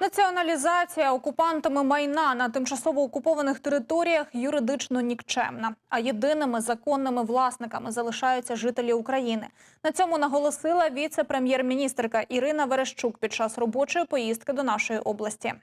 Націоналізація окупантами майна на тимчасово окупованих територіях юридично нікчемна. А єдиними законними власниками залишаються жителі України. На цьому наголосила віце-прем'єр-міністрка Ірина Верещук під час робочої поїздки до нашої області.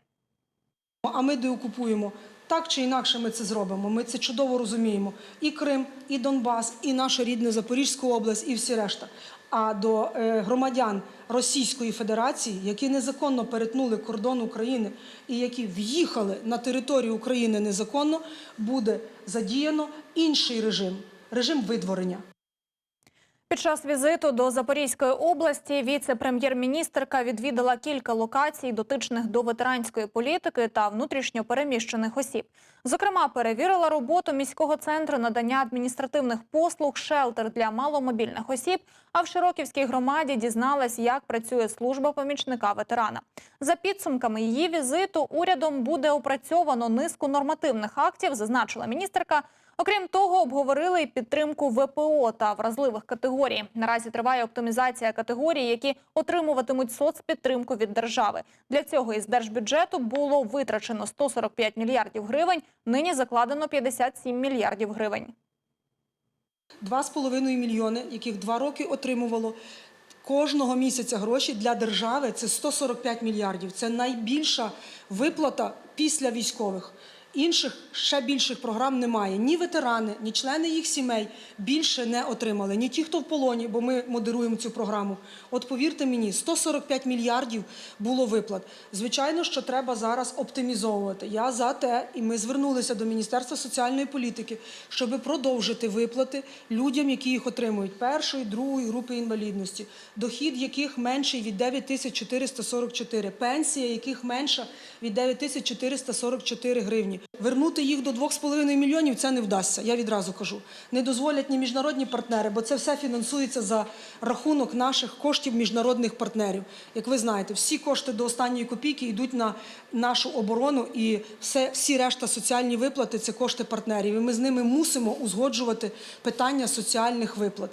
А ми деокупуємо. Так чи інакше ми це зробимо. Ми це чудово розуміємо. І Крим, і Донбас, і наша рідна Запорізька область, і всі решта. А до е, громадян Російської Федерації, які незаконно перетнули кордон України і які в'їхали на територію України незаконно, буде задіяно інший режим режим видворення. Під час візиту до Запорізької області віце-прем'єр-міністрка відвідала кілька локацій, дотичних до ветеранської політики та внутрішньо переміщених осіб. Зокрема, перевірила роботу міського центру надання адміністративних послуг «Шелтер» для маломобільних осіб. А в Широківській громаді дізналась, як працює служба помічника ветерана. За підсумками її візиту, урядом буде опрацьовано низку нормативних актів, зазначила міністерка. Окрім того, обговорили й підтримку ВПО та вразливих категорій. Наразі триває оптимізація категорій, які отримуватимуть соцпідтримку від держави. Для цього із держбюджету було витрачено 145 мільярдів гривень. Нині закладено 57 мільярдів гривень. 2,5 мільйони, яких два роки отримувало кожного місяця гроші для держави. Це 145 мільярдів. Це найбільша виплата після військових. Інших ще більших програм немає. Ні ветерани, ні члени їх сімей більше не отримали. Ні ті, хто в полоні, бо ми модеруємо цю програму. От повірте мені, 145 мільярдів було виплат. Звичайно, що треба зараз оптимізовувати. Я за те, і ми звернулися до Міністерства соціальної політики, щоб продовжити виплати людям, які їх отримують першої, другої групи інвалідності, дохід яких менший від 9444, пенсія яких менша від 9444 гривні. Вернути їх до 2,5 мільйонів це не вдасться, я відразу кажу. Не дозволять ні міжнародні партнери, бо це все фінансується за рахунок наших коштів міжнародних партнерів. Як ви знаєте, всі кошти до останньої копійки йдуть на нашу оборону, і все, всі решта соціальні виплати це кошти партнерів. І ми з ними мусимо узгоджувати питання соціальних виплат.